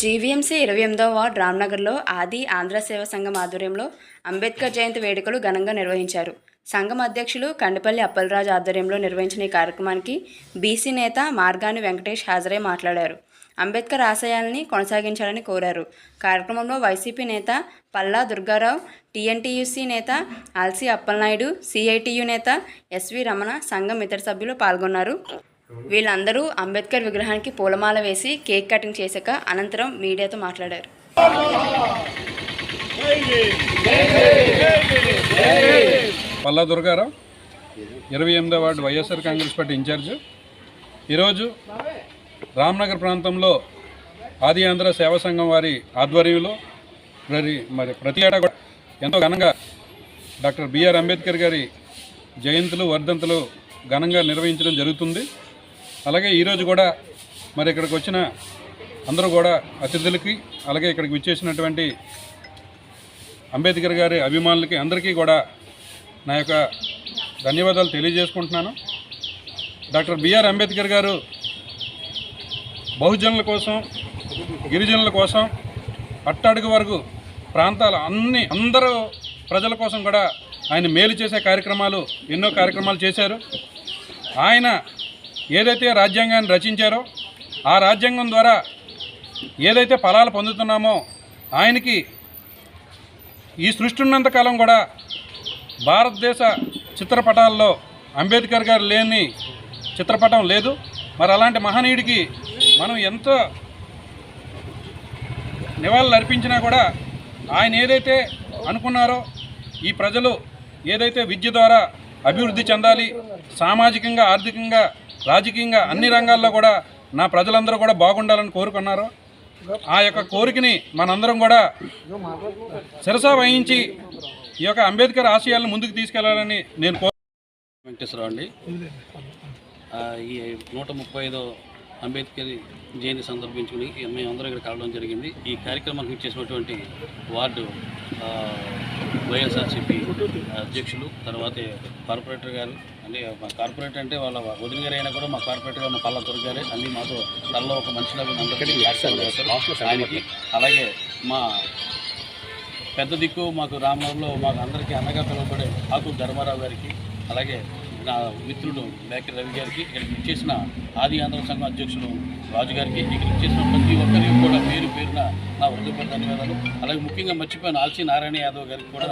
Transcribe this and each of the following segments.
GVMC ఇరవై ఎనిమిదవ ward రామ్నగర్లో ఆది ఆంధ్ర సేవ సంఘం ఆధ్వర్యంలో అంబేద్కర్ జయంతి వేడుకలు ఘనంగా నిర్వహించారు. సంఘం అధ్యక్షులు కండిపల్లి అప్పలరాజు ఆధ్వర్యంలో నిర్వహించిన ఈ కార్యక్రమానికి బీసీ నేత మార్గాని వెంకటేష్ హాజరై మాట్లాడారు. అంబేద్కర్ ఆశయాల్ని కొనసాగించాలని కోరారు. కార్యక్రమంలో వైసీపీ నేత పల్లా దుర్గారావు టీఎన్టీయూసీ నేత ఆల్సీ అప్పలనాయుడు సిఐటియు నేత ఎస్వి రమణ సంఘం ఇతర సభ్యులు పాల్గొన్నారు. వీళ్ళందరూ అంబేద్కర్ విగ్రహానికి పూలమాల వేసి కేక్ కటింగ్ చేశాక అనంతరం మీడియాతో మాట్లాడారు. పల్లా దుర్గారావు ఇరవై ఎనిమిదో ward YSR Congress party in-charge. ఈరోజు రామ్నగర్ ప్రాంతంలో ఆది ఆంధ్ర సేవా సంఘం వారి ఆధ్వర్యంలో మరి మరి ప్రతి ఏటా కూడా ఎంతో ఘనంగా డాక్టర్ బిఆర్ అంబేద్కర్ గారి జయంతులు వర్ధంతులు ఘనంగా నిర్వహించడం జరుగుతుంది. అలాగే ఈరోజు కూడా మరి ఇక్కడికి వచ్చిన అందరూ కూడా అతిథులకి అలాగే ఇక్కడికి విచ్చేసినటువంటి అంబేద్కర్ గారి అభిమానులకి అందరికీ కూడా నా యొక్క ధన్యవాదాలు తెలియజేసుకుంటున్నాను. డాక్టర్ బిఆర్ అంబేద్కర్ గారు బహుజనుల కోసం గిరిజనుల కోసం అట్టడుగు వరకు ప్రాంతాల అన్ని అందరూ ప్రజల కోసం కూడా ఆయన మేలు చేసే కార్యక్రమాలు ఎన్నో కార్యక్రమాలు చేశారు. ఆయన ఏదైతే రాజ్యాంగాన్ని రచించారో ఆ రాజ్యాంగం ద్వారా ఏదైతే ఫలాలు పొందుతున్నామో ఆయనకి ఈ సృష్టి ఉన్నంతకాలం కూడా భారతదేశ చిత్రపటాల్లో అంబేద్కర్ గారు లేని చిత్రపటం లేదు. మరి అలాంటి మహనీయుడికి మనం ఎంతో నివాళులు అర్పించినా కూడా ఆయన ఏదైతే అనుకున్నారో ఈ ప్రజలు ఏదైతే విద్య ద్వారా అభివృద్ధి చెందాలి సామాజికంగా ఆర్థికంగా రాజకీయంగా అన్ని రంగాల్లో కూడా నా ప్రజలందరూ కూడా బాగుండాలని కోరుకున్నారు. ఆ యొక్క కోరికని మనందరం కూడా శిరస వహించి ఈ యొక్క అంబేద్కర్ ఆశయాలను ముందుకు తీసుకెళ్ళాలని నేను కోరు వెంకటేశ్వరరావు అండి. ఈ నూట ముప్పై ఐదో అంబేద్కర్ జయంతి సందర్భించుకుని మేమందరం ఇక్కడ కలవడం జరిగింది. ఈ కార్యక్రమానికి ఇచ్చేసినటువంటి వార్డు వైఎస్ఆర్సీపీ అధ్యక్షులు తర్వాత కార్పొరేటర్ గారు అంటే మా కార్పొరేటర్ అంటే వాళ్ళ వదిన గారు అయినా కూడా మా కార్పొరేటర్ గారు మా పల్ల దొర గారే అన్ని మాతో తనలో ఒక మనిషిలాగా అందరికీ ఆయనకి అలాగే మా పెద్ద దిక్కు మాకు రామనగర్లో మాకు అందరికీ అన్నగా పిలువబడే ఆకు ధర్మారావు గారికి అలాగే నా మిత్రుడు బేకర్ రవి గారికి ఇక్కడికి ఇచ్చేసిన ఆది ఆంధ్ర సంఘం అధ్యక్షులు రాజు గారికి ఇక్కడ ఇచ్చేసిన ప్రతి ఒక్కరికి కూడా పేరు పేరున నా హృదయపూర్వక ధన్యవాదాలు. అలాగే ముఖ్యంగా మర్చిపోయిన ఆల్సీ నారాయణ యాదవ్ గారికి కూడా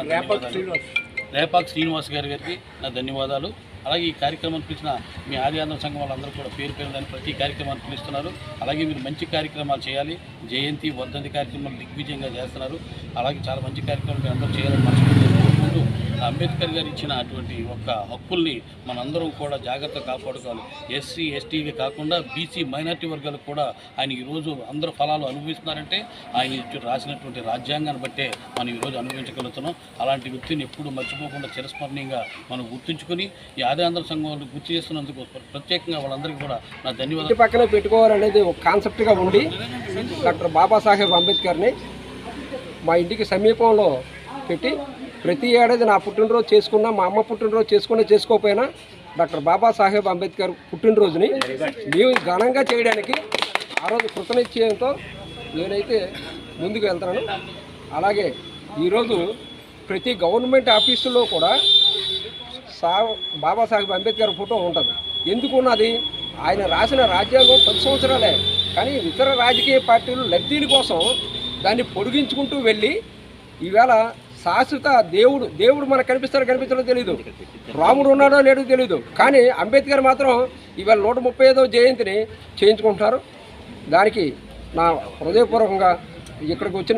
రేపాక్ శ్రీనివాస్. గారి గారికి నా ధన్యవాదాలు. అలాగే ఈ కార్యక్రమాన్ని పిలిచిన మీ ఆది ఆంధ్ర సంఘం వాళ్ళందరూ కూడా పేరు పేరు దాన్ని ప్రతి కార్యక్రమాన్ని పిలుస్తున్నారు. అలాగే మీరు మంచి కార్యక్రమాలు చేయాలి. జయంతి వర్ధంతి కార్యక్రమాలు దిగ్విజయంగా చేస్తున్నారు. అలాగే చాలా మంచి కార్యక్రమాలు మీరు అందరూ చేయాలని కోరుకుంటూ అంబేద్కర్ గారు ఇచ్చిన అటువంటి ఒక్క హక్కుల్ని మనందరం కూడా జాగ్రత్తగా కాపాడుకోవాలి. ఎస్సీ ఎస్టీవి కాకుండా బీసీ మైనార్టీ వర్గాలకు కూడా ఆయన ఈరోజు అందరూ ఫలాలు అనుభవిస్తున్నారంటే ఆయన రాసినటువంటి రాజ్యాంగాన్ని బట్టే మనం ఈరోజు అనుభవించగలుగుతున్నాం. అలాంటి వ్యక్తిని ఎప్పుడు మర్చిపోకుండా చిరస్మరణీయంగా మనం గుర్తుంచుకొని ఈ ఆదాయాంధ్ర సంఘం వాళ్ళు గుర్తు చేస్తున్నందుకు ప్రత్యేకంగా వాళ్ళందరికీ కూడా నా ధన్యవాదాలు. పక్కన పక్కనే పెట్టుకోవాలనేది ఒక కాన్సెప్ట్గా ఉండి డాక్టర్ బాబాసాహెబ్ అంబేద్కర్ని మా ఇంటికి సమీపంలో పెట్టి ప్రతి ఏడాది నా పుట్టినరోజు చేసుకున్నా మా అమ్మ పుట్టినరోజు చేసుకున్నా చేసుకోకపోయినా డాక్టర్ బాబాసాహెబ్ అంబేద్కర్ పుట్టినరోజుని మేము ఘనంగా చేయడానికి ఆ రోజు కృతనిశ్చయంతో నేనైతే ముందుకు వెళ్తున్నాను. అలాగే ఈరోజు ప్రతి గవర్నమెంట్ ఆఫీసులో కూడా సా బాబాసాహెబ్ అంబేద్కర్ ఫోటో ఉంటుంది. ఎందుకు ఉన్నది ఆయన రాసిన రాజ్యాంగం పది సంవత్సరాలే కానీ ఇతర రాజకీయ పార్టీలు లబ్ధిల కోసం దాన్ని పొడిగించుకుంటూ వెళ్ళి ఈవేళ శాశ్వత దేవుడు దేవుడు మనకు కనిపిస్తాడో కనిపించడో తెలియదు రాముడు ఉన్నాడో లేడో తెలియదు కానీ అంబేద్కర్ మాత్రం ఇవాళ నూట ముప్పై ఐదో జయంతిని చేయించుకుంటున్నారు. దానికి నా హృదయపూర్వకంగా ఇక్కడికి వచ్చిన